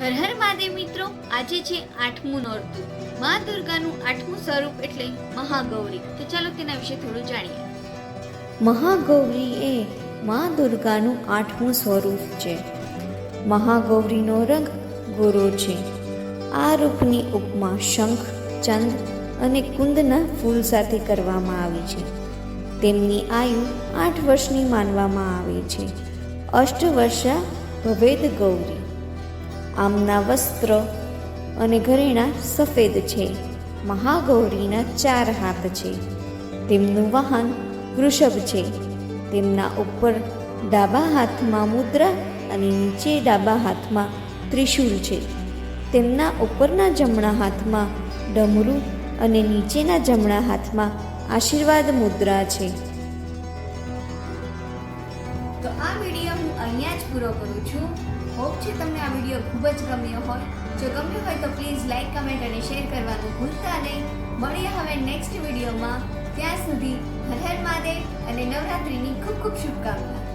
હર હર મહાદેવ મિત્રો, આજે છે આઠમું નોરતું. મા દુર્ગાનું આઠમું સ્વરૂપ એટલે મહાગૌરી. તો ચાલો તેના વિશે થોડું જાણીએ. મહાગૌરી એ મા દુર્ગાનું આઠમું સ્વરૂપ છે. મહાગૌરીનો રંગ ગોરો છે. આ રૂપની ઉપમા શંખ, ચંદ અને કુંદના ફૂલ સાથે કરવામાં આવી છે. તેમની આયુ આઠ વર્ષની માનવામાં આવે છે. અષ્ટવર્ષા ભવેદ ગૌરી. આમના વસ્ત્ર અને ઘરેણાં સફેદ છે, મહાગૌરીના ચાર હાથ છે. તેમનું વાહન વૃષભ છે. તેમના ઉપર ડાબા હાથમાં મુદ્રા અને નીચે ડાબા હાથમાં ત્રિશૂળ છે. તેમના ઉપરના જમણા હાથમાં ડમરું અને નીચેના જમણા હાથમાં આશીર્વાદ મુદ્રા છે. તો આ વીડિયો હું અહીંયા જ પૂરો કરું છું. હોપ છે તમને આ વીડિયો ખૂબ જ ગમ્યો હોય. જો ગમ્યો હોય તો પ્લીઝ લાઈક કમેન્ટ અને શેર કરવાનું ભૂલતા નહીં. મળીએ હવે નેક્સ્ટ વિડીયોમાં. ત્યાં સુધી હર હર મહાદેવ અને નવરાત્રિની ખૂબ ખૂબ શુભકામના.